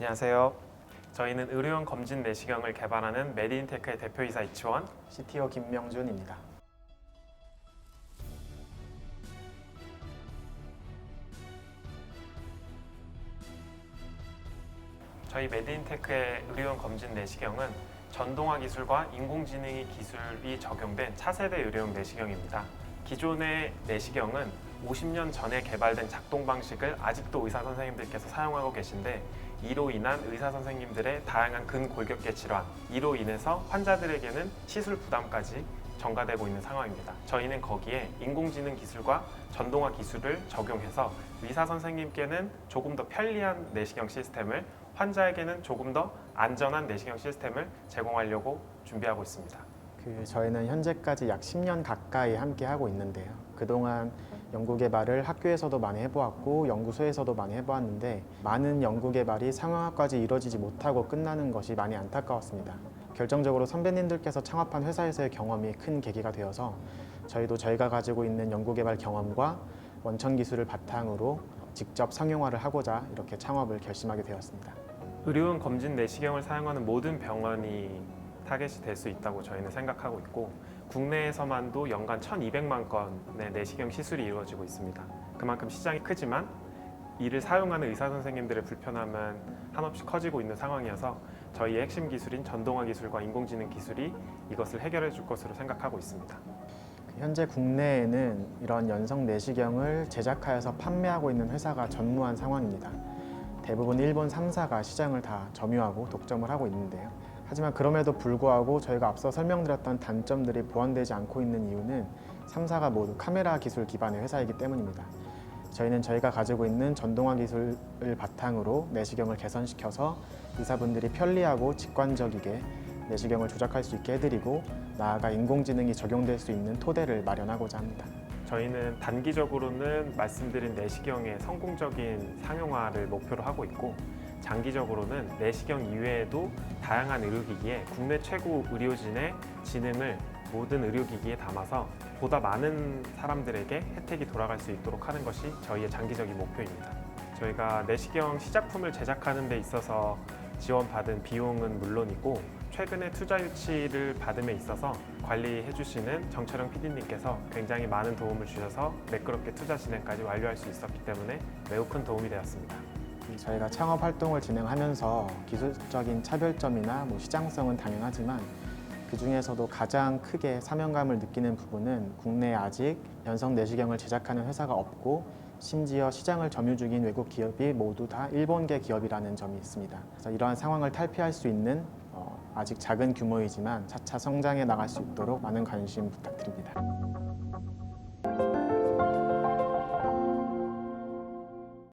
안녕하세요. 저희는 의료용 검진 내시경을 개발하는 메디인테크의 대표이사 이치원. CTO 김명준입니다. 저희 메디인테크의 의료용 검진 내시경은 전동화 기술과 인공지능 기술이 적용된 차세대 의료용 내시경입니다. 기존의 내시경은 50년 전에 개발된 작동 방식을 아직도 의사 선생님들께서 사용하고 계신데 이로 인한 의사 선생님들의 다양한 근골격계 질환, 이로 인해서 환자들에게는 시술 부담까지 전가되고 있는 상황입니다. 저희는 거기에 인공지능 기술과 전동화 기술을 적용해서 의사 선생님께는 조금 더 편리한 내시경 시스템을 환자에게는 조금 더 안전한 내시경 시스템을 제공하려고 준비하고 있습니다. 그 저희는 현재까지 약 10년 가까이 함께 하고 있는데요. 그동안 연구 개발을 학교에서도 많이 해보았고 연구소에서도 많이 해보았는데 많은 연구 개발이 상용화까지 이루어지지 못하고 끝나는 것이 많이 안타까웠습니다. 결정적으로 선배님들께서 창업한 회사에서의 경험이 큰 계기가 되어서 저희도 저희가 가지고 있는 연구 개발 경험과 원천 기술을 바탕으로 직접 상용화를 하고자 이렇게 창업을 결심하게 되었습니다. 의료용 검진 내시경을 사용하는 모든 병원이 타겟이 될 수 있다고 저희는 생각하고 있고 국내에서만도 연간 1,200만 건의 내시경 시술이 이루어지고 있습니다. 그만큼 시장이 크지만 이를 사용하는 의사 선생님들의 불편함은 한없이 커지고 있는 상황이어서 저희의 핵심 기술인 전동화 기술과 인공지능 기술이 이것을 해결해 줄 것으로 생각하고 있습니다. 현재 국내에는 이런 연성 내시경을 제작하여서 판매하고 있는 회사가 전무한 상황입니다. 대부분 일본 3사가 시장을 다 점유하고 독점을 하고 있는데요. 하지만 그럼에도 불구하고 저희가 앞서 설명드렸던 단점들이 보완되지 않고 있는 이유는 3사가 모두 카메라 기술 기반의 회사이기 때문입니다. 저희는 저희가 가지고 있는 전동화 기술을 바탕으로 내시경을 개선시켜서 의사분들이 편리하고 직관적이게 내시경을 조작할 수 있게 해드리고 나아가 인공지능이 적용될 수 있는 토대를 마련하고자 합니다. 저희는 단기적으로는 말씀드린 내시경의 성공적인 상용화를 목표로 하고 있고 장기적으로는 내시경 이외에도 다양한 의료기기에 국내 최고 의료진의 지능을 모든 의료기기에 담아서 보다 많은 사람들에게 혜택이 돌아갈 수 있도록 하는 것이 저희의 장기적인 목표입니다. 저희가 내시경 시작품을 제작하는 데 있어서 지원받은 비용은 물론이고 최근에 투자 유치를 받음에 있어서 관리해 주시는 정철영 PD님께서 굉장히 많은 도움을 주셔서 매끄럽게 투자 진행까지 완료할 수 있었기 때문에 매우 큰 도움이 되었습니다. 저희가 창업 활동을 진행하면서 기술적인 차별점이나 뭐 시장성은 당연하지만 그 중에서도 가장 크게 사명감을 느끼는 부분은 국내에 아직 연성 내시경을 제작하는 회사가 없고 심지어 시장을 점유 중인 외국 기업이 모두 다 일본계 기업이라는 점이 있습니다. 그래서 이러한 상황을 탈피할 수 있는 어, 아직 작은 규모이지만 차차 성장해 나갈 수 있도록 많은 관심 부탁드립니다.